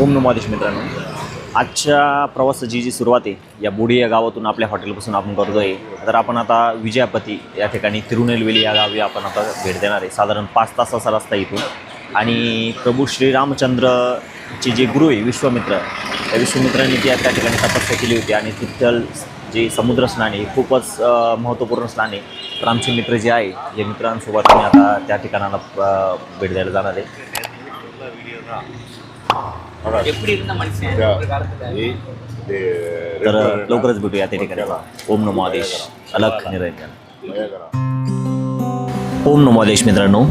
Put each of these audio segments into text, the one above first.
ओम नमोदेश मित्रांनो. आजच्या प्रवासाची जी सुरुवात आहे या बोडी या गावातून आपल्या हॉटेलपासून आपण करतो आहे तर आपण आता विजयापती या ठिकाणी तिरुनेलवेली या गावी आपण आता भेट देणार आहे. साधारण पाच तासाचा रस्ता इथून. आणि प्रभू श्रीरामचंद्रचे जे गुरु आहे विश्वामित्र त्या विश्वामित्रांनी ती त्या ठिकाणी तपस्या केली होती. आणि तिथल जे समुद्र स्नान आहे खूपच महत्त्वपूर्ण स्नान आहे. तर आमचे मित्र जे आहे या मित्रांसोबत आम्ही आता त्या ठिकाणाला भेट द्यायला जाणार आहे. எப்படி இருந்த மனுஷன் ஒரு காலத்துல तर लवकरच भेटूया त्या ठिकाणी ओम नमो आदेश अलख निरंजन ओम नमो आदेश मित्रांनो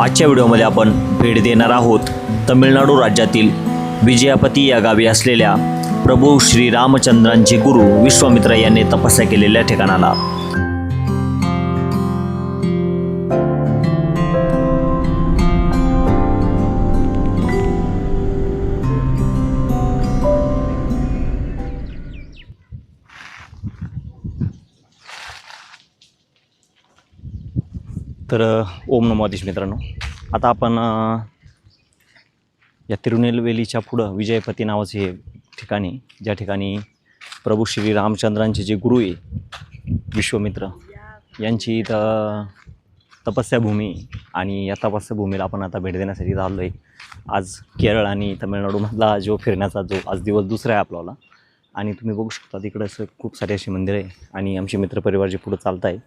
आजच्या व्हिडिओमध्ये आपण भेट देणार आहोत तमिळनाडू राज्यातील विजयापती या गावी असलेल्या प्रभू श्री रामचंद्रांचे गुरु विश्वामित्र यांनी तपस्या केलेल्या ठिकाणाला तर ओम नमो आदेश मित्रांनो. आता आपण या तिरुनेलवेलीच्या पुढं विजयपती नावाचे हे ठिकाणी ज्या ठिकाणी प्रभू श्री रामचंद्रांचे जे गुरु आहे विश्वमित्र यांची इथं तपस्याभूमी आणि या तपस्याभूमीला आपण आता भेट देण्यासाठी झालो आहे आज केरळ आणि तमिळनाडूमधला जो फिरण्याचा जो आज दिवस दुसरा आहे आपल्याला. आणि तुम्ही बघू शकता तिकडं असं खूप सारे अशी मंदिरं आहे आणि आमचे मित्रपरिवार जे पुढं चालत आहे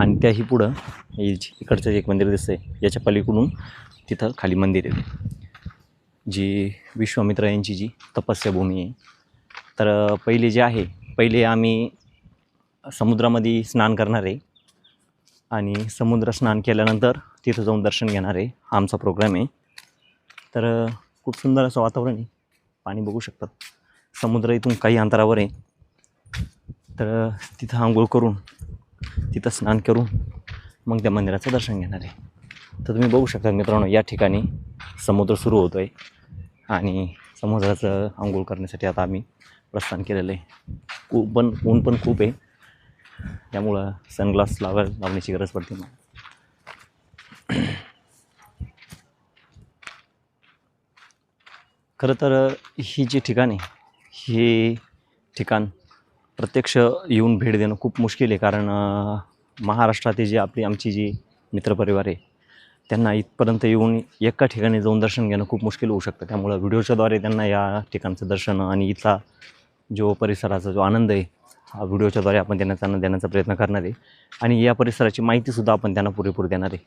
आणि त्याही पुढं. हे इकडचं जे एक मंदिर दिसतंय याच्या पलीकडून तिथं खाली मंदिर आहे. जी विश्वामित्र यांची जी तपस्याभूमी आहे. तर पहिले जे आहे पहिले आम्ही समुद्रामध्ये स्नान करणार आहे. आणि समुद्र स्नान केल्यानंतर तिथं जाऊन दर्शन घेणार आहे. आमचा प्रोग्राम आहे. तर खूप सुंदर असं वातावरण आहे. पाणी बघू शकतात. समुद्र इथून काही अंतरावर आहे. तर तिथं आंघोळ करून तिथं स्नान करून मग त्या मंदिराचं दर्शन घेणार आहे. तर तुम्ही बघू शकता मित्रांनो या ठिकाणी समुद्र सुरू होतो आहे आणि समुद्राचं आंघोळ करण्यासाठी आता आम्ही प्रस्थान केलेलं आहे. खूप पण ऊन पण खूप आहे. त्यामुळं सनग्लास लावा लावण्याची गरज पडते मला. खरं तर ही जी ठिकाण आहे हे ठिकाण प्रत्यक्ष येऊन भेट देणं खूप मुश्किल आहे कारण महाराष्ट्रातील जे आपली आमची जी मित्रपरिवार आहे त्यांना इथपर्यंत येऊन एका ठिकाणी जाऊन दर्शन घेणं खूप मुश्किल होऊ शकतं. त्यामुळं व्हिडिओच्याद्वारे त्यांना या ठिकाणचं दर्शन आणि इथला जो परिसराचा जो आनंद आहे हा व्हिडिओच्याद्वारे आपण त्यांना त्यांना देण्याचा प्रयत्न करणार आहे. आणि या परिसराची माहितीसुद्धा आपण त्यांना पुरेपूर देणार आहे.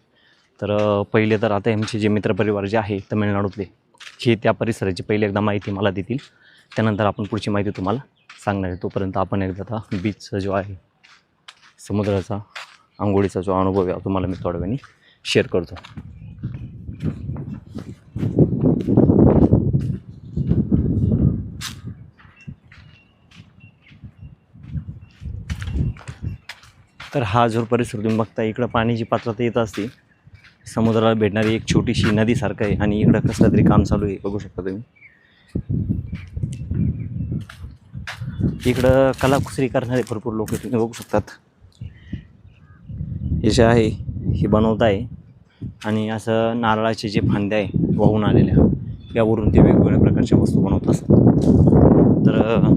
तर पहिले तर आता आमचे जे मित्रपरिवार जे आहे तमिळनाडूतले हे त्या परिसराची पहिले एकदा माहिती मला देतील. त्यानंतर आपण पुढची माहिती तुम्हाला सांगणार आहे तोपर्यंत आपण एकदा आता बीचचा जो आहे समुद्राचा आंघोळीचा जो अनुभव आहे तुम्हाला मी थोड्या वेळाने शेअर करतो. तर हा जो परिसर तुम्ही बघता इकडं पाण्याची पात्रता येत असते. समुद्राला भेटणारी एक छोटीशी नदीसारखं आहे आणि इकडं कसलं तरी काम चालू आहे बघू शकता तुम्ही. इकडं कलाकुसरी करणारे भरपूर लोक तुम्ही बघू शकतात. हे जे आहे हे बनवत आहे. आणि असं नारळाचे जे फांद्या आहे वाहून आलेल्या यावरून ते वेगवेगळ्या प्रकारच्या वस्तू बनवत असतात. तर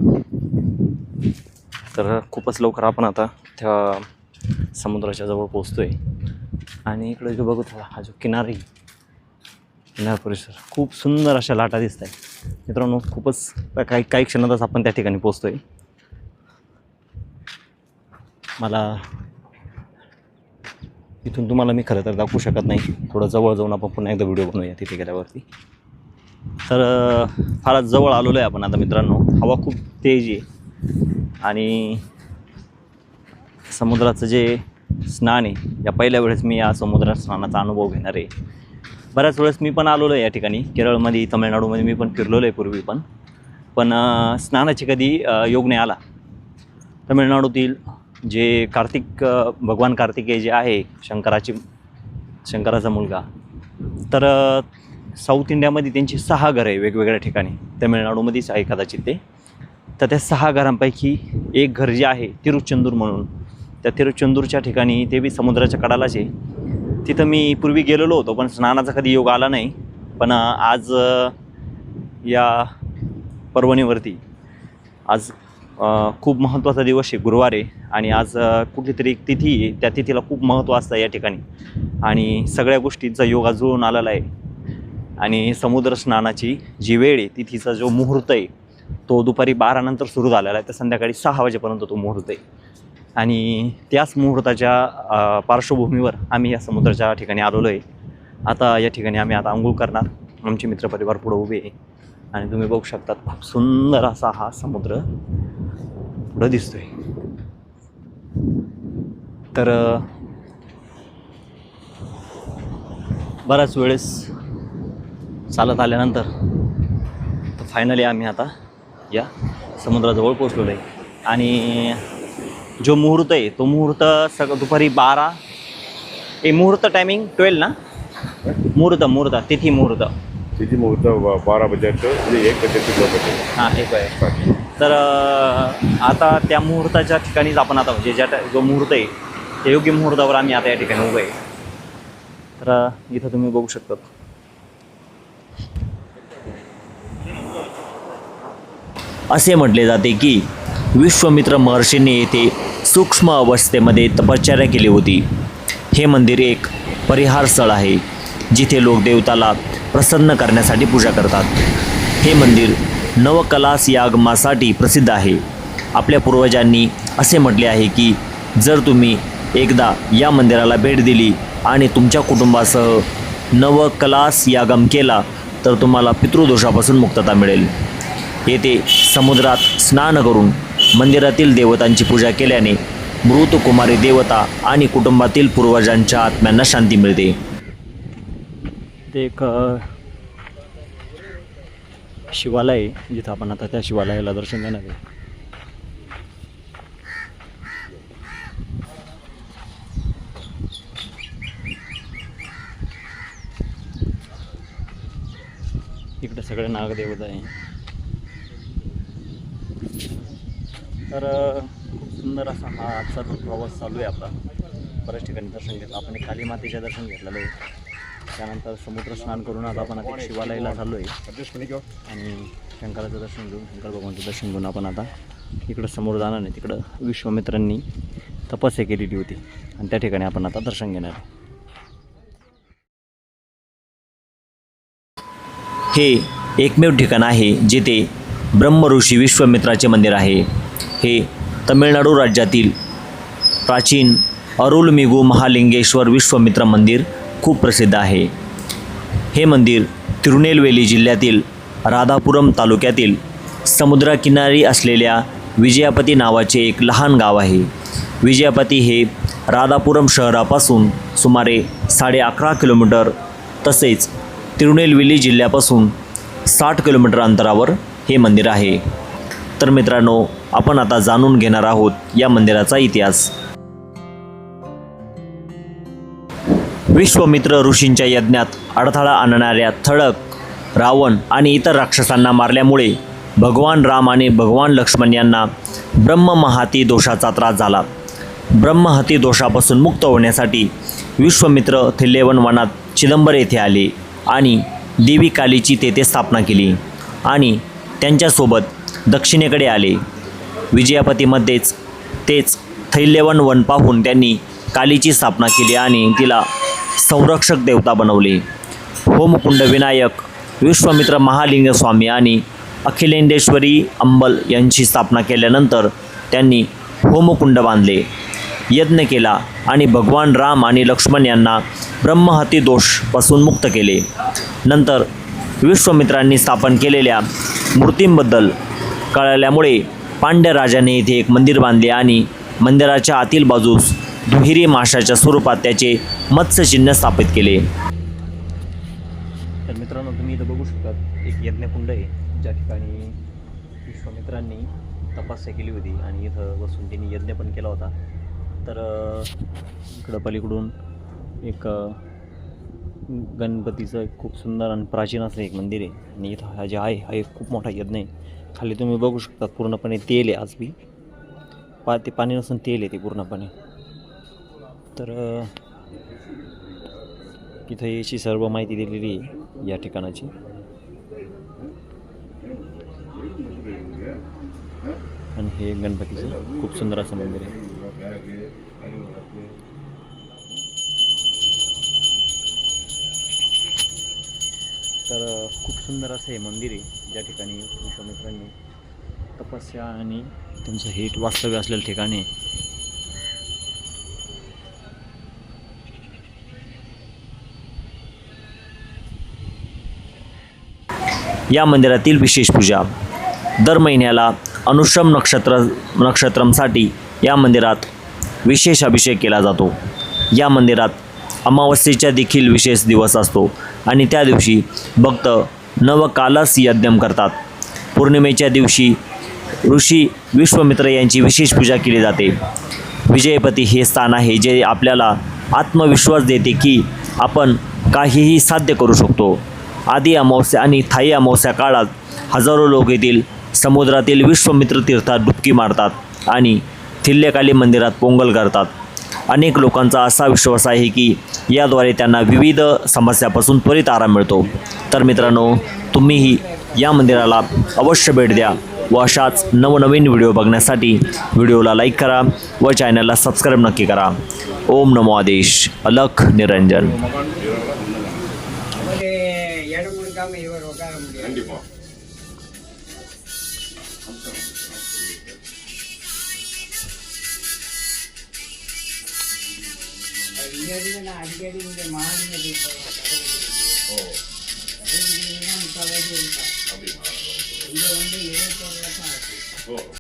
तर खूपच लवकर आपण आता त्या समुद्राच्या जवळ पोचतो आहे आणि इकडं जो बघत हा जो किनारी किनार परिसर खूप सुंदर अशा लाटा दिसत आहे मित्रांनो खूपच काही काही क्षणातच आपण त्या ठिकाणी पोचतो आहे मला इथून तुम्हाला मी खरं तर दाखवू शकत नाही. थोडं जवळ जाऊन आपण पुन्हा एकदा व्हिडिओ बनवूया तिथे गेल्यावरती. तर फारच जवळ आलेलो आहे आपण आता मित्रांनो. हवा खूप तेज आहे. आणि समुद्राचं जे स्नान आहे या पहिल्या वेळेस मी या समुद्रात स्नानाचा अनुभव घेणार आहे. बऱ्याच वेळेस मी पण आलेलो आहे या ठिकाणी. केरळमध्ये तमिळनाडूमध्ये मी पण फिरलेलो आहे पूर्वी पण. पण स्नानाची कधी योग नाही आला. तमिळनाडूतील जे कार्तिक भगवान कार्तिकेय जे आहे शंकराची शंकराचा मुलगा तर साऊथ इंडियामध्ये त्यांची सहा घरं आहे वेगवेगळ्या ठिकाणी. तमिळनाडूमध्येच आहे कदाचित ते. तर त्या सहा घरांपैकी एक घर जे आहे तिरुचंदूर म्हणून. त्या तिरुचंदूरच्या ठिकाणी ते बी समुद्राच्या कडालाच आहे. तिथं मी पूर्वी गेलेलो होतो पण स्नानाचा कधी योग आला नाही. पण आज या पर्वणीवरती आज खूप महत्त्वाचा दिवस आहे गुरुवार आहे. आणि आज कुठली तरी एक तिथी आहे त्या तिथीला खूप महत्त्व असतं या ठिकाणी. आणि सगळ्या गोष्टींचा योगा जुळून आलेला आहे. आणि समुद्र स्नानाची जी वेळ आहे तिथीचा जो मुहूर्त आहे तो दुपारी बारानंतर सुरू झालेला आहे. तर संध्याकाळी सहा वाजेपर्यंत तो मुहूर्त आहे. आणि त्याच मुहूर्ताच्या पार्श्वभूमीवर आम्ही या समुद्राच्या ठिकाणी आलेलो आहे आता या ठिकाणी आम्ही आता आंघोळ करणार. आमचे मित्रपरिवार पुढं उभे आहे. आणि तुम्ही बघू शकतात खूप सुंदर असा हा समुद्र पुढं दिसतोय. तर बऱ्याच वेळेस चालत आल्यानंतर तर फायनली आम्ही आता या समुद्राजवळ पोचलेलो आहे आणि जो मुहूर्त आहे तो मुहूर्त सगळं दुपारी बारा. ए मुहूर्त टायमिंग ट्वेल्व ना? मुहूर्त मुहूर्त तिथी मुहूर्त. तिथी मुहूर्त ब- बारा बजेट म्हणजे एक दोन बजेट. हां एक आहे. तर अ, आता त्या मुहूर्ताच्या ठिकाणीच आपण आता म्हणजे ज्या टा- जो मुहूर्त आहे त्या योग्य मुहूर्तावर आम्ही आता या ठिकाणी उभे आहे. तर अ, इथं तुम्ही बघू शकता असे म्हटले जाते की विश्वमित्र महर्षींनी येथे सूक्ष्म अवस्थेमध्ये तपश्चर्या केली होती. हे मंदिर एक परिहार स्थळ आहे जिथे लोक देवताला प्रसन्न करण्यासाठी पूजा करतात. हे मंदिर नवकलास यागमासाठी प्रसिद्ध आहे. आपल्या पूर्वजांनी असे म्हटले आहे की जर तुम्ही एकदा या मंदिराला भेट दिली आणि तुमच्या कुटुंबासह नवकलास यागम केला तर तुम्हाला पितृदोषापासून मुक्तता मिळेल. येथे समुद्रात स्नान करून मंदिरातील देवतांची पूजा केल्याने मृत कुमारी देवता आणि कुटुंबातील पूर्वजांच्या आत्म्यांना शांती मिळते. ते एक शिवालय आहे, जिथं आपण आता त्या शिवालयाला दर्शन देणार आहे. इकडे सगळे नागदेवता आहे. तर खूप सुंदर असा हा आजचा जो प्रवास चालू आहे आपला बऱ्याच ठिकाणी दर्शन घेतलं. आपण एक काली मातेचे दर्शन घेतलेलं आहे. त्यानंतर समुद्र स्नान करून आता आपण आता शिवालयाला झालो आहे आणि शंकराचं दर्शन घेऊन शंकर भगवानचं दर्शन घेऊन आपण आता इकडं समोर जाणार नाही तिकडं विश्वमित्रांनी तपस्या केलेली होती. आणि त्या ठिकाणी आपण आता दर्शन घेणार हे एकमेव ठिकाण आहे जिथे ब्रह्मऋषी विश्वमित्राचे मंदिर आहे. हे तमिळनाडू राज्यातील प्राचीन अरुलमिगू महालिंगेश्वर विश्वमित्र मंदिर खूप प्रसिद्ध आहे. हे मंदिर तिरुनेलवेली जिल्ह्यातील राधापुरम तालुक्यातील समुद्रकिनारी असलेल्या विजयापती नावाचे एक लहान गाव आहे. विजयापती हे राधापुरम शहरापासून सुमारे साडे अकरा किलोमीटर तसेच तिरुनेलवेली जिल्ह्यापासून साठ किलोमीटर अंतरावर हे मंदिर आहे. तर मित्रांनो आपण आता जाणून घेणार आहोत या मंदिराचा इतिहास. विश्वमित्र ऋषींच्या यज्ञात अडथळा आणणाऱ्या थडक रावण आणि इतर राक्षसांना मारल्यामुळे भगवान राम आणि भगवान लक्ष्मण यांना ब्रह्ममहाती दोषाचा त्रास झाला. ब्रह्महती दोषापासून मुक्त होण्यासाठी विश्वमित्र थिल्लेवन वनात चिदंबर येथे आले आणि देवी कालीची तेथे स्थापना केली आणि त्यांच्यासोबत दक्षिणेकडे आले. विजयापतीमध्येच तेच थैल्यवन वन पाहून त्यांनी कालीची स्थापना केली आणि तिला संरक्षक देवता बनवले. होमकुंड विनायक विश्वामित्र महालिंग स्वामी आणि अखिलेंडेश्वरी अंबल यांची स्थापना केल्यानंतर त्यांनी होमकुंड बांधले. यज्ञ केला आणि भगवान राम आणि लक्ष्मण यांना ब्रह्महती दोषपासून मुक्त केले. नंतर विश्वामित्रांनी स्थापन केलेल्या मूर्तींबद्दल कळल्यामुळे पांड्य राजाने येथे एक मंदिर बांधले आणि मंदिराच्या आतील बाजूस दुहेरी माशाच्या स्वरूपात त्याचे मत्स्यचिन्ह स्थापित केले. तर मित्रांनो तुम्ही इथं बघू शकता एक यज्ञकुंड आहे ज्या ठिकाणी विश्वामित्रांनी तपस्या केली होती आणि इथं बसून त्यांनी यज्ञ पण केला होता. तर इकडं पलीकडून एक गणपतीचं खूप सुंदर आणि प्राचीन असं एक मंदिर आहे. आणि इथं हा जे आहे हा एक खूप मोठा यज्ञ आहे. खाली तुम्ही बघू शकता पूर्णपणे तेल आहे आज बी. पा ते पाणी नसून तेल आहे ते पूर्णपणे. तर तिथं याची सर्व माहिती दिलेली आहे या ठिकाणाची. आणि हे गणपतीचं खूप सुंदर असं मंदिर आहे. तर खूप सुंदर असं हे मंदिर आहे. ज्या ठिकाणी विश्वामित्रांनी तपस्या आणि त्यांचं हेट वास्तव्य असलेलं ठिकाण आहे या मंदिरातील विशेष पूजा दर महिन्याला अनुश्रम नक्षत्र नक्षत्रमसाठी या मंदिरात विशेष अभिषेक केला जातो. या मंदिरात अमावस्येचा देखील विशेष दिवस असतो. आणि त्या दिवशी भक्त नवकालस यज्ञम करतात. पौर्णिमेच्या दिवशी ऋषी विश्वमित्र यांची विशेष पूजा केली जाते. विजयपती हे स्थान आहे जे आपल्याला आत्मविश्वास देते की आपण काहीही साध्य करू शकतो. आदी अमावस्या आणि थाई अमावस्या काळात हजारो लोक येथील समुद्रातील विश्वमित्र तीर्थात डुबकी मारतात आणि थिल्लेकाली मंदिरात पोंगल करतात. अनेक लोकांचा असा विश्वास आहे की याद्वारे त्यांना विविध समस्यापासून त्वरित आराम मिळतो. तर मित्रांनो तुम्हीही या मंदिराला अवश्य भेट द्या व अशाच नवनवीन व्हिडिओ बघण्यासाठी व्हिडिओला लाईक करा व चॅनलला सबस्क्राईब नक्की करा. ओम नमो आदेश. अलख निरंजन. இருந்து நான் அடிக்கடி இங்க மாநில முக்கால்வாசி இருக்கேன். இங்க வந்து இருபத்தொரு வருஷம் ஆச்சு. ஓ.